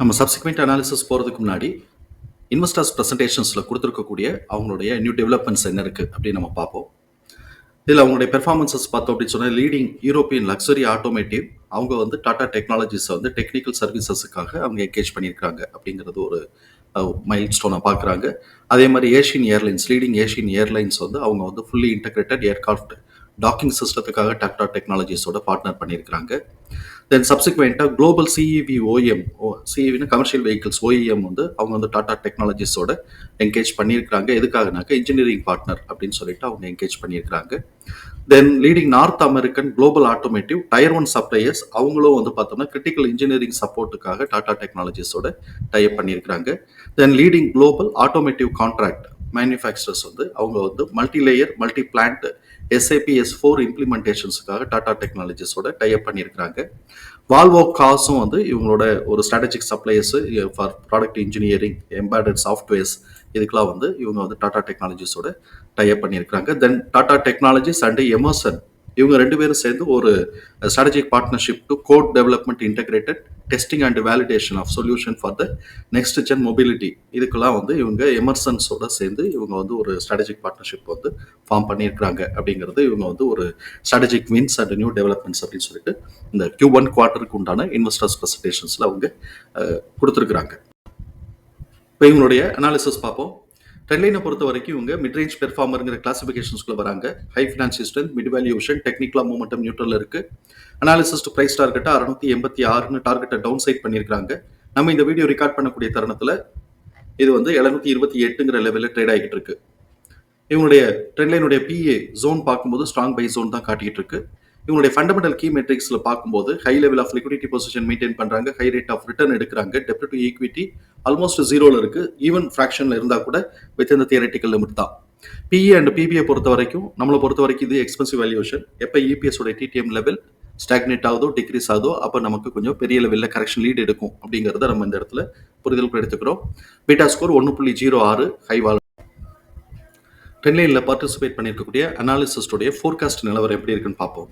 நம்ம subsequent analysis போகிறதுக்கு முன்னாடி இன்வெஸ்டர்ஸ் ப்ரெசன்டேஷன்ஸில் கொடுத்துருக்கக்கூடிய அவங்களுடைய நியூ டெவலப்மெண்ட்ஸ் என்ன இருக்குது அப்படின்னு நம்ம பார்ப்போம். இதில் அவங்களுடைய பெர்ஃபார்மன்சஸ் பார்த்தோம் அப்படின்னு சொன்னால் லீடிங் யூரோப்பியன் லக்ஸரி ஆட்டோமேட்டிவ் அவங்க வந்து டாடா டெக்னாலஜிஸை வந்து டெக்னிக்கல் சர்வீசஸுக்காக அவங்க என்கேஜ் பண்ணியிருக்காங்க அப்படிங்கிறது ஒரு மைல் ஸ்டோனை பார்க்குறாங்க. அதே மாதிரி Asian airlines leading Asian airlines வந்து அவங்க வந்து ஃபுல்லி இன்டகிரேட்டட் ஏர்க்ராஃப்ட் டாக்கிங் சிஸ்டத்துக்காக டாக்டா டெக்னாலஜிஸோட பார்ட்னர் பண்ணியிருக்கிறாங்க. தென் சப்சிக்வெண்ட்டாக குளோபல் சிஇவி ஓஎம் ஓ சிஇவின்னு கமர்ஷியல் வெஹிக்கிள்ஸ் ஓஇஎம் வந்து அவங்க வந்து டாடா டெக்னாலஜிஸோட என்கேஜ் பண்ணியிருக்கிறாங்க. எதுக்காகனாக்க இன்ஜினியரிங் பார்ட்னர் அப்படின்னு சொல்லிட்டு அவங்க என்கேஜ் பண்ணியிருக்கிறாங்க. Then leading North American global automotive tier one suppliers அவங்களும் வந்து பார்த்தோம்னா கிரிட்டிக்கல் இன்ஜினியரிங் சப்போர்ட்டுக்காக டாடா டெக்னாலஜிஸோட டைப் பண்ணியிருக்கிறாங்க. Then leading global automotive contract manufacturers வந்து அவங்க வந்து multi layer multi plant SAP S four இம்ப்ளிமெண்டேஷன்ஸுக்காக Tata டெக்னாலஜிஸோட டைப் பண்ணியிருக்கிறாங்க. வால்வோ காசும் வந்து இவங்களோட ஒரு strategic suppliers for product engineering embedded softwares இதுக்கெலாம் வந்து இவங்க வந்து டாடா டெக்னாலஜிஸோட டைப் பண்ணியிருக்கிறாங்க. Then Tata Technologies and Emerson இவங்க ரெண்டு பேரும் சேர்ந்து ஒரு strategic partnership to code development integrated testing and validation of solution for the next gen mobility இதுக்கெல்லாம் வந்து இவங்க எமர்சன்ஸோட சேர்ந்து இவங்க வந்து ஒரு ஸ்ட்ராட்டஜிக் பார்ட்னர்ஷிப் வந்து ஃபார்ம் பண்ணியிருக்கிறாங்க அப்படிங்கிறது இவங்க வந்து ஒரு strategic wins and new developments அப்படின்னு சொல்லிட்டு இந்த கியூ ஒன் குவார்ட்டருக்கு உண்டான இன்வெஸ்டர்ஸ் ப்ரெசன்டேஷன்ஸில் அவங்க கொடுத்துருக்குறாங்க. இப்போ இவங்களுடைய அனாலிசிஸ் பார்ப்போம். ட்ரெண்ட்லைனை பொறுத்த வரைக்கும் இவங்க மிட்ரேஞ்ச் பெர்ஃபார்மருங்கிற கிளாசிஃபிகேஷன்ஸ்குள்ள வராங்க. High financial strength mid valuation டெக்னிக்கலாக மூமெண்டம் நியூட்ரல் இருக்குது அனாலிசிஸ்ட் பிரைஸ் டார்கெட்டை அறுநூத்தி எண்பத்தி ஆறுன்னு டார்கெட்டை டவுன் சைட் பண்ணியிருக்காங்க நம்ம இந்த வீடியோ ரெக்கார்ட் பண்ணக்கூடிய தருணத்தில் இது வந்து எழுநூத்தி இருபத்தி எட்டுங்கிற லெவலில் ட்ரேட் ஆகிட்டு இருக்கு. இவங்களுடைய ட்ரெண்ட்லைனுடைய பிஏ ஜோன் பார்க்கும்போது ஸ்ட்ராங் பை ஜோன் தான் காட்டிகிட்டு இருக்கு. இவங்களுடைய ஃபண்டமெண்டல் கீ மெட்ரிக்ஸில் பார்க்கும்போது high level of liquidity position maintain பண்ணுறாங்க ஹை ரேட் ஆஃப் ரிட்டர்ன் எடுக்கிறாங்க. டெப்ட் டு ஈக்விட்டி ஆல்மோஸ்ட் ஜீரோவில் இருக்கு. ஈவன் ஃப்ராக்ஷனில் இருந்தால் கூட வித் இந்த தியரட்டிக்கல் லிமிட் தான். பிஇ அண்ட் பிபிஐ பொறுத்த வரைக்கும் நம்மளை பொறுத்த வரைக்கும் இது எக்ஸ்பென்சிவ் வேல்யூஷன் எப்போ இபிஎஸ் உடைய டிடிஎம் லெவல் ஸ்டாக்னேட் ஆகுதோ டிக்ரீஸ் ஆகுதோ அப்போ நமக்கு கொஞ்சம் பெரிய லெவலில் கரெக்ஷன் லீட் எடுக்கும் அப்படிங்கிறத நம்ம இந்த இடத்துல புரிதலுக்கு எடுத்துக்கிறோம். பீட்டா ஸ்கோர் ஒன்று புள்ளி ஜீரோ ஆறு ஹைவால் டென்லைனில் பார்ட்டிசிபேட் பண்ணியிருக்கக்கூடிய அனாலிசிஸ்டுடைய ஃபோர்காஸ்ட் நிலவரம் எப்படி இருக்குன்னு பார்ப்போம்.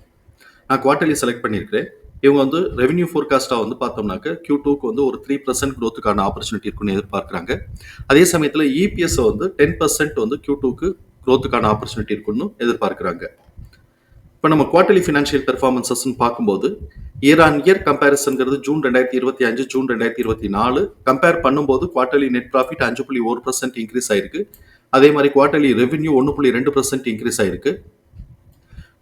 நான் குவார்ட்டர்லி செலக்ட் பண்ணியிருக்கிறேன் இவங்க வந்து ரெவன்யூ ஃபோர்காஸ்ட்டாக வந்து பார்த்தோம்னாக்க கியூ டூக்கு வந்து ஒரு த்ரீ பர்சன்ட் க்ரோத்துக்கான ஆப்பர்ச்சுனிட்டி இருக்குன்னு எதிர்பார்க்குறாங்க. அதே சமயத்தில் இபிஎஸ் வந்து டென் பர்சன்ட் வந்து கியூ டூக்கு க்ரோத்துக்கான ஆப்பர்ச்சுனிட்டி இருக்குன்னு எதிர்பார்க்குறாங்க. இப்போ நம்ம குவார்டர்லி ஃபினான்ஷியல் பெர்ஃபார்மன்சஸ்ன்னு பார்க்கும்போது இயர் ஆன் இயர் கம்பேரிசன்கிறது ஜூன் ரெண்டாயிரத்தி இருபத்தி அஞ்சு ஜூன் ரெண்டாயிரத்தி இருபத்தி நாலு. கம்பேர் பண்ணும்போது குவார்டர்லி நெட் ப்ராஃபிட் அஞ்சு புள்ளி ஒரு பர்சன்ட் இன்க்ரீஸ் ஆயிருக்கு. அதே மாதிரி குவார்டர்லி ரெவன்யூ ஒன்று புள்ளி ரெண்டு பர்சன்ட் இன்க்ரீஸ் ஆயிருக்கு.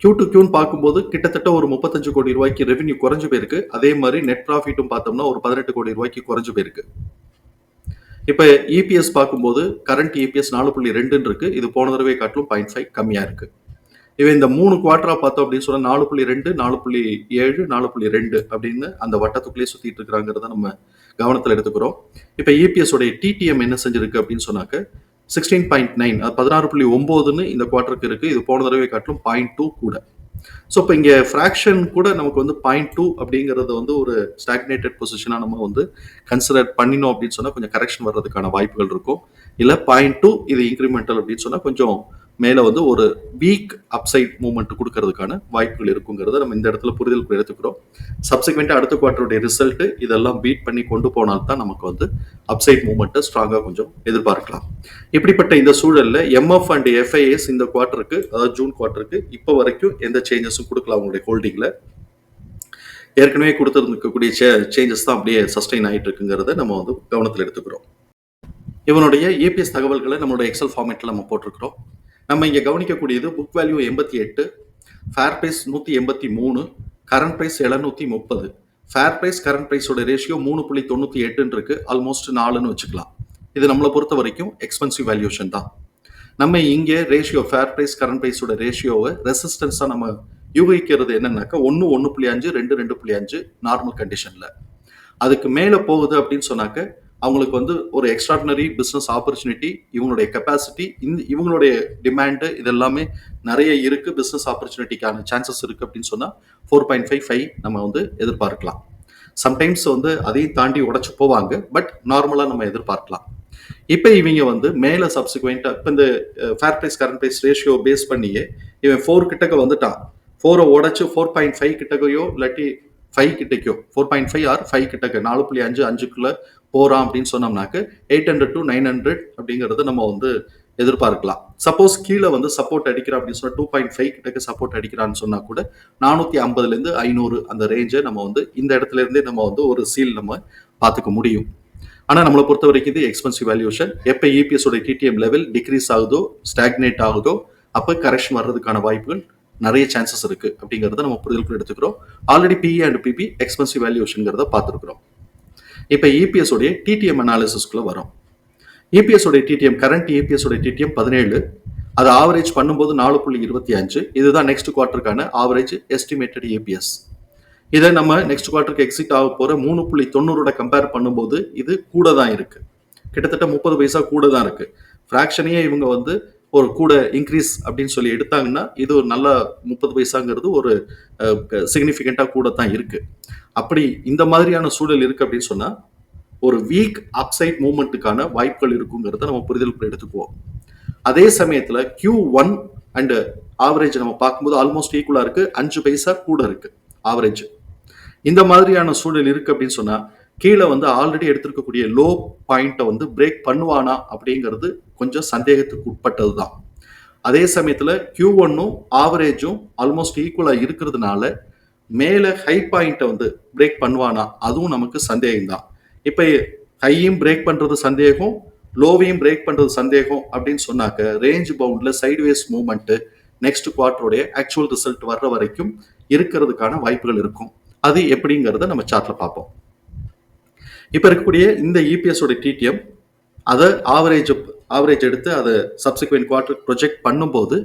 கியூ டு கியூன்னு பார்க்கும்போது கிட்டத்தட்ட ஒரு முப்பத்தஞ்சு கோடி ரூபாய்க்கு ரெவன்யூ குறைஞ்சு போயிருக்கு. அதே மாதிரி நெட் ப்ராஃபிட்டும் பார்த்தோம்னா ஒரு பதினெட்டு கோடி ரூபாய்க்கு குறைஞ்சு போயிருக்கு. இப்போ இபிஎஸ் பார்க்கும்போது கரண்ட் இபிஎஸ் நாலு புள்ளி ரெண்டுன்னு இருக்கு. இது போன தடவை காட்டிலும் பாயிண்ட் ஃபைவ் கம்மியாக இருக்குது இவன் இந்த மூணு குவார்டரா பார்த்தோம் அப்படின்னு சொன்னா நாலு புள்ளி ரெண்டு நாலு புள்ளி ஏழு நாலு புள்ளி ரெண்டு அப்படின்னு அந்த வட்டத்துக்குள்ளேயே சுத்திட்டு இருக்கிறாங்கிறத நம்ம கவனத்தில் எடுத்துக்கிறோம். இப்போ இபிஎஸ் உடைய டிடிஎம் என்ன செஞ்சிருக்கு அப்படின்னு சொன்னாக்க சிக்ஸ்டீன் பாயிண்ட் நைன் பதினாறு புள்ளி ஒம்போதுன்னு இந்த குவார்டருக்கு இருக்கு. இது போன தடவை காட்டிலும் பாயிண்ட் டூ கூட. ஸோ இப்போ இங்கே ஃப்ராக்ஷன் கூட நமக்கு வந்து பாயிண்ட் டூ அப்படிங்கிறத வந்து ஒரு ஸ்டாக்னேட்டட் பொசிஷனாக நம்ம வந்து கன்சிடர் பண்ணினோம் அப்படின்னு சொன்னால் கொஞ்சம் கரெக்ஷன் வர்றதுக்கான வாய்ப்புகள் இருக்கும். இல்லை பாயிண்ட் டூ இது இன்க்ரிமெண்டல் அப்படின்னு சொன்னால் கொஞ்சம் மேலே வந்து ஒரு வீக் அப்சைட் மூவ்மெண்ட் கொடுக்கறதுக்கான வாய்ப்புகள் இருக்குங்கிறத நம்ம இந்த இடத்துல புரிதல் எடுத்துக்கிறோம். சப்சிக்வெண்ட்டாக அடுத்த குவார்ட்டருடைய ரிசல்ட் இதெல்லாம் பீட் பண்ணி கொண்டு போனால் தான் நமக்கு வந்து அப்சைட் மூவ்மெண்ட்டை ஸ்ட்ராங்காக கொஞ்சம் எதிர்பார்க்கலாம். இப்படிப்பட்ட இந்த சூழலில் எம்எஃப் அண்ட் எஃப்ஐஎஸ் இந்த குவார்ட்டருக்கு அதாவது ஜூன் குவார்ட்டருக்கு இப்போ வரைக்கும் எந்த சேஞ்சஸும் கொடுக்கலாம் அவங்களுடைய ஹோல்டிங்கில் ஏற்கனவே கொடுத்துருக்கக்கூடிய சேஞ்சஸ் தான் அப்படியே சஸ்டைன் ஆகிட்டு இருக்குங்கிறத நம்ம வந்து கவனத்தில் எடுத்துக்கிறோம். இவனுடைய ஏபிஎஸ் தகவல்களை நம்மளுடைய எக்ஸல் ஃபார்மேட்டில் நம்ம போட்டிருக்கிறோம். நம்ம இங்கே கவனிக்கக்கூடியது புக் வேல்யூ எண்பத்தி எட்டு ஃபேர் ப்ரைஸ் நூற்றி எண்பத்தி மூணு கரண்ட் ப்ரைஸ் எழுநூற்றி முப்பது. ஃபேர் ப்ரைஸ் கரண்ட் ப்ரைஸோட ரேஷியோ மூணு புள்ளி தொண்ணூற்றி எட்டுன்னு இருக்குது ஆல்மோஸ்ட் நாலுன்னு வச்சுக்கலாம். இது நம்மளை பொறுத்த வரைக்கும் எக்ஸ்பென்சிவ் வேல்யூஷன் தான். நம்ம இங்கே ரேஷியோ ஃபேர் ப்ரைஸ் கரண்ட் ப்ரைஸோட ரேஷியோவை ரெசிஸ்டன்ஸாக நம்ம யூகிக்கிறது என்னன்னாக்கா ஒன்று ஒன்று புள்ளி அஞ்சு ரெண்டு ரெண்டு புள்ளி அஞ்சு நார்மல் கண்டிஷனில் அதுக்கு மேலே போகுது அப்படின்னு சொன்னாக்க அவங்களுக்கு வந்து ஒரு எக்ஸ்ட்ராடினரி பிஸ்னஸ் ஆப்பர்ச்சுனிட்டி இவங்களுடைய கெப்பாசிட்டி இந்த இவங்களுடைய டிமாண்டு இதெல்லாமே நிறைய இருக்கு பிஸ்னஸ் ஆப்பர்ச்சுனிட்டிக்கான சான்சஸ் இருக்கு அப்படின்னு சொன்னா ஃபோர் பாயிண்ட் ஃபைவ் ஃபைவ் நம்ம வந்து எதிர்பார்க்கலாம். சம்டைம்ஸ் வந்து அதையும் தாண்டி உடைச்சு போவாங்க பட் நார்மலாக நம்ம எதிர்பார்க்கலாம். இப்போ இவங்க வந்து மேலே சப்சிக்வெண்ட்டாக இப்போ இந்த fair price current price ratio base பண்ணியே இவன் ஃபோர் கிட்டக்க வந்துட்டான். ஃபோரை உடைச்சு ஃபோர் பாயிண்ட் ஃபைவ் கிட்டக்கையோ இல்லாட்டி five கிட்டக்கோ four point five or five கிட்டக்கு நாலு புள்ளி அஞ்சு அஞ்சுக்குள்ள போகிறோம் அப்படின்னு சொன்னோம்னாக்கு eight hundred to nine hundred அப்படிங்கிறது நம்ம வந்து எதிர்பார்க்கலாம். சப்போஸ் கீழே வந்து சப்போர்ட் அடிக்கிறான் அப்படின்னு சொன்னால் டூ பாயிண்ட் ஃபைவ் கிட்டக்க சப்போர்ட் அடிக்கிறான்னு சொன்னால் கூட நானூற்றி ஐம்பதுலேருந்து ஐநூறு அந்த ரேஞ்சை நம்ம வந்து இந்த இடத்துல இருந்தே நம்ம வந்து ஒரு சீல் நம்ம பார்த்துக்க முடியும். ஆனால் நம்மளை பொறுத்த வரைக்கும் இது எக்ஸ்பென்சிவ் வேல்யூஷன் எப்போ இபிஎஸ் உடைய டிடிஎம் லெவல் டிக்ரீஸ் ஆகுதோ ஸ்டாக்னேட் ஆகுதோ அப்போ கரெக்ஷன் வர்றதுக்கான வாய்ப்புகள் நிறைய சான்சஸ் இருக்கு அப்படிங்கறத நம்ம புரிதலுக்கு எடுத்துக்கிறோம். Already PE and PB expensive வேல்யூஷன்ங்கிறத பார்த்துருக்குறோம். இப்போ இபிஎஸ் உடைய டிடிஎம் அனாலிசிஸ்க்குள்ள வரும். இபிஎஸ் உடைய டிடிஎம் கரண்ட் இபிஎஸ் உடைய டிடிஎம் பதினேழு. அது ஆவரேஜ் பண்ணும்போது நாலு புள்ளி இருபத்தி அஞ்சு. இதுதான் நெக்ஸ்ட் குவார்ட்டருக்கான ஆவரேஜ் எஸ்டிமேட்டட் ஏபிஎஸ் இதை நம்ம நெக்ஸ்ட் குவார்ட்டருக்கு எக்ஸிட் ஆக போகிற மூணு புள்ளி தொண்ணூறோட கம்பேர் பண்ணும்போது இது கூட தான் இருக்குது கிட்டத்தட்ட முப்பது பைசா கூட தான் இருக்குது ஃப்ராக்ஷனையே இவங்க வந்து ஒரு கூட இன்க்ரீஸ் அப்படின்னு சொல்லி எடுத்தாங்கன்னா இது ஒரு நல்ல முப்பது பைசாங்கிறது ஒரு சிக்னிஃபிகண்ட்டாக கூட தான் இருக்குது அப்படி இந்த மாதிரியான சூழல் இருக்குது அப்படின்னு சொன்னால் ஒரு வீக் அப்சைட் மூவ்மெண்ட்டுக்கான வாய்ப்புகள் இருக்குங்கிறத நம்ம புரிதலுக்குள்ள எடுத்துக்குவோம். அதே சமயத்தில் கியூ ஒன் அண்டு ஆவரேஜ் நம்ம பார்க்கும்போது ஆல்மோஸ்ட் ஈக்குவலாக இருக்கு. அஞ்சு பைசா கூட இருக்குது ஆவரேஜ் இந்த மாதிரியான சூழல் இருக்கு அப்படின்னு சொன்னால் கீழே வந்து ஆல்ரெடி எடுத்திருக்கக்கூடிய லோ பாயிண்ட்டை வந்து பிரேக் பண்ணுவானா அப்படிங்கிறது கொஞ்சம் சந்தேகத்துக்கு உட்பட்டது தான் அதே சமயத்தில் கியூ ஒன்னும் ஆவரேஜும் ஆல்மோஸ்ட் ஈக்குவலாக இருக்கிறதுனால மேலே ஹை பாயிண்ட்டை வந்து பிரேக் பண்ணுவானா அதுவும் நமக்கு சந்தேகம் தான் இப்போ ஹையும் பிரேக் பண்ணுறது சந்தேகம் லோவையும் பிரேக் பண்ணுறது சந்தேகம் அப்படின்னு சொன்னாக்க ரேஞ்ச் பவுண்டில் சைட்வேஸ் மூமெண்ட்டு நெக்ஸ்ட் குவார்டருடைய ஆக்சுவல் ரிசல்ட் வர்ற வரைக்கும் இருக்கிறதுக்கான வாய்ப்புகள் இருக்கும். அது எப்படிங்கிறத நம்ம சார்ட்டில் பார்ப்போம். இப்போ இருக்கக்கூடிய இந்த இபிஎஸோட டிடிஎம் அதை ஆவரேஜ் ஆவரேஜ் எடுத்து அதை சப்சிக்வெண்ட் குவார்டர் ப்ரொஜெக்ட் பண்ணும்போது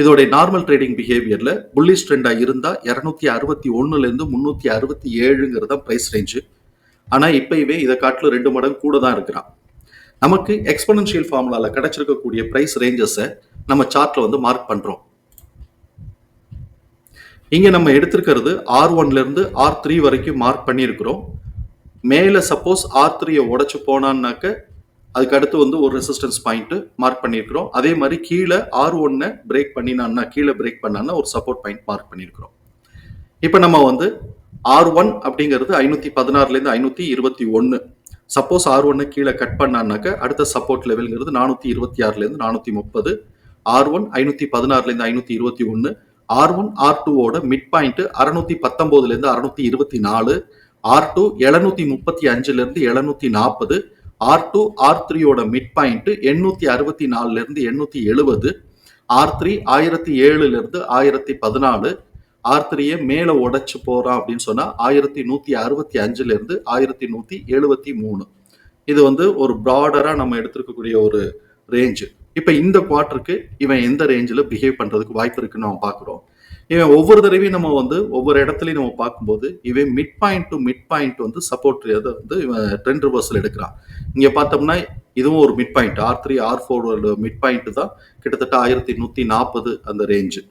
இதோடைய நார்மல் ட்ரேடிங் பிஹேவியரில் புல்லிஷ் ட்ரெண்டாக இருந்தால் இரநூத்தி அறுபத்தி ஒன்றுலேருந்து முந்நூற்றி அறுபத்தி ஏழுங்கிறது தான் ப்ரைஸ் ரேஞ்சு ஆனால் இப்போவே இதை காட்டிலும் ரெண்டு மடங்கு கூட தான் இருக்கிறான். நமக்கு எக்ஸ்பனன்ஷியல் ஃபார்முலாவில் கிடைச்சிருக்கக்கூடிய ப்ரைஸ் ரேஞ்சஸை நம்ம சார்ட்டில் வந்து மார்க் பண்ணுறோம் இங்கே நம்ம எடுத்திருக்கிறது ஆர் ஒன்லேருந்து ஆர் த்ரீ வரைக்கும் மார்க் பண்ணியிருக்கிறோம். மேலே சப்போஸ் ஆர் த்ரீயை உடைச்சு போனான்னாக்க அதுக்கு அடுத்து வந்து ஒரு ரெசிஸ்டன்ஸ் பாயிண்ட் மார்க் பண்ணியிருக்கிறோம். அதே மாதிரி கீழே ஆர் ஒன்னை பிரேக் பண்ணினான்னா கீழே பிரேக் பண்ணான்னா ஒரு சப்போர்ட் பாயிண்ட் மார்க் பண்ணியிருக்கிறோம். இப்போ நம்ம வந்து ஆர் ஒன் அப்படிங்கிறது ஐநூற்றி பதினாறுலேருந்து ஐநூற்றி இருபத்தி ஒன்று சப்போஸ் ஆர் ஒன்னு கீழே கட் பண்ணான்னாக்க அடுத்த சப்போர்ட் லெவலுங்கிறது நானூற்றி இருபத்தி ஆறுலேருந்து நானூற்றி முப்பது. ஆர் ஒன் ஐநூற்றி பதினாறுலேருந்து ஐநூற்றி இருபத்தி ஒன்று ஆர் ஒன் ஆர் டூவோட மிட் பாயிண்ட் அறுநூத்தி பத்தொம்போதுலேருந்து அறுநூத்தி இருபத்தி நாலு. ஆர் டூ எழுநூத்தி முப்பத்தி அஞ்சுல இருந்து எழுநூத்தி நாற்பது ஆர் டூ ஆர் த்ரீயோட மிட் பாயிண்ட் எண்ணூத்தி அறுபத்தி நாலுல இருந்து எண்ணூத்தி எழுபது ஆர் த்ரீ ஆயிரத்தி ஏழுல இருந்து ஆயிரத்தி பதினாலு ஆர் த்ரீயை மேல உடைச்சு போறான் அப்படின்னு சொன்னா ஆயிரத்தி நூத்தி அறுபத்தி அஞ்சுல இருந்து ஆயிரத்தி நூத்தி எழுபத்தி மூணு. இது வந்து ஒரு ப்ராடரா நம்ம எடுத்திருக்கக்கூடிய ஒரு ரேஞ்சு இப்போ இந்த குவார்ட்டருக்கு இவன் எந்த ரேஞ்சில் பிஹேவ் பண்ணுறதுக்கு வாய்ப்பு இருக்குன்னு நம்ம பார்க்குறோம். இவன் ஒவ்வொரு தடவையும் நம்ம வந்து ஒவ்வொரு இடத்துலையும் நம்ம பார்க்கும்போது இவன் mid point to mid point வந்து சப்போர்ட் அதை வந்து இவன் ட்ரெண்ட் ரிவர்சல் எடுக்கிறான். இங்கே பார்த்தோம்னா இதுவும் ஒரு mid point R three R four mid point தான் கிட்டத்தட்ட ஆயிரத்தி நூத்தி நாற்பது அந்த ரேஞ்சு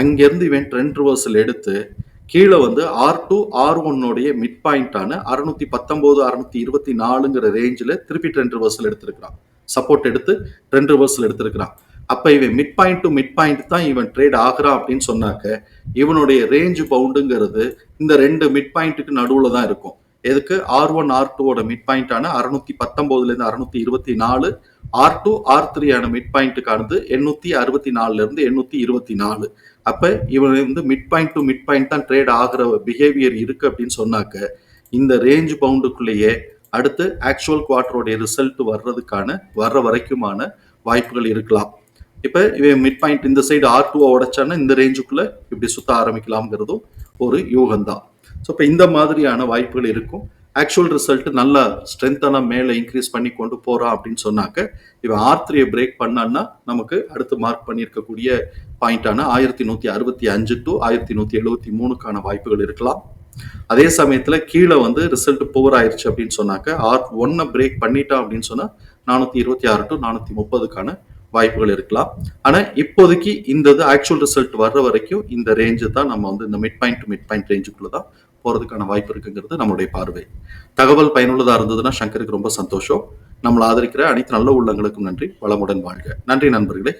அங்கேருந்து இவன் ட்ரெண்ட் ரிவர்சல் எடுத்து கீழே வந்து ஆர் டூ ஆர் ஒன்னுடைய மிட் பாயிண்டான அறுநூத்தி பத்தொன்பது அறுநூத்தி இருபத்தி நாலுங்கிற ரேஞ்சில் திருப்பி ட்ரெண்ட் ரிவர்சல் எடுத்திருக்கிறான். சப்போர்ட் எடுத்து ட்ரெண்ட் ரிவர்சல் எடுத்திருக்கிறான். அப்போ இவன் mid point to mid point தான் இவன் ட்ரேட் ஆகுறான் அப்படின்னு சொன்னாக்க இவனுடைய ரேஞ்ச் பவுண்டுங்கிறது இந்த ரெண்டு மிட் பாயிண்ட்டுக்கு நடுவில் தான் இருக்கும். எதுக்கு? ஆர் ஒன் ஆர் டூவோட மிட் பாயிண்டான அறுநூத்தி பத்தொம்போதுலேருந்து அறுநூத்தி இருபத்தி நாலு ஆர் டூ ஆர் த்ரீயான மிட் பாயிண்ட்டுக்கானது எண்ணூத்தி அறுபத்தி நாலுலேருந்து எண்ணூத்தி இருபத்தி நாலு. அப்போ இவன் வந்து mid point to mid point தான் ட்ரேட் ஆகிற பிஹேவியர் இருக்கு அப்படின்னு சொன்னாக்க இந்த ரேஞ்ச் பவுண்டுக்குள்ளேயே அடுத்து ஆக்சுவல் குவார்டருடைய ரிசல்ட் வர்றதுக்கான வர்ற வரைக்குமான வாய்ப்புகள் இருக்கலாம். இப்போ இவன் மிட் பாயிண்ட் இந்த சைடு ஆர் டூவை உடைச்சான்னா இந்த ரேஞ்சுக்குள்ள இப்படி சுத்த ஆரம்பிக்கலாம்ங்கிறதும் ஒரு யூகம்தான் ஸோ இப்போ இந்த மாதிரியான வாய்ப்புகள் இருக்கும். ஆக்சுவல் ரிசல்ட் நல்லா ஸ்ட்ரென்த்தான மேலே இன்க்ரீஸ் பண்ணி கொண்டு போகிறான் அப்படின்னு சொன்னாக்க இவன் ஆர் த்ரீயை பிரேக் பண்ணான்னா நமக்கு அடுத்து மார்க் பண்ணியிருக்கக்கூடிய பாயிண்டான ஆயிரத்தி நூற்றி அறுபத்தி அஞ்சு டு ஆயிரத்தி நூற்றி எழுபத்தி மூணுக்கான வாய்ப்புகள் இருக்கலாம். அதே சமயத்தில் கீழே வந்து ரிசல்ட் புவர் ஆயிருச்சு அப்படின்னு சொன்னாக்க ஆர் ஒன்னை பிரேக் பண்ணிட்டான் அப்படின்னு சொன்னால் நானூற்றி இருபத்தி ஆறு டு நானூற்றி முப்பதுக்கான வாய்ப்புகள் இருக்கலாம். ஆனா இப்போதைக்கு இந்த இது ஆக்சுவல் ரிசல்ட் வர்ற வரைக்கும் இந்த ரேஞ்சு தான் நம்ம வந்து இந்த mid point to mid point ரேஞ்சுக்குள்ள தான் போறதுக்கான வாய்ப்பு இருக்குங்கிறது நம்மளுடைய பார்வை. தகவல் பயனுள்ளதா இருந்ததுன்னா சங்கருக்கு ரொம்ப சந்தோஷம். நம்மளை ஆதரிக்கிற அனைத்து நல்ல உள்ளங்களுக்கும் நன்றி. வளமுடன் வாழ்க. நன்றி நண்பர்களே.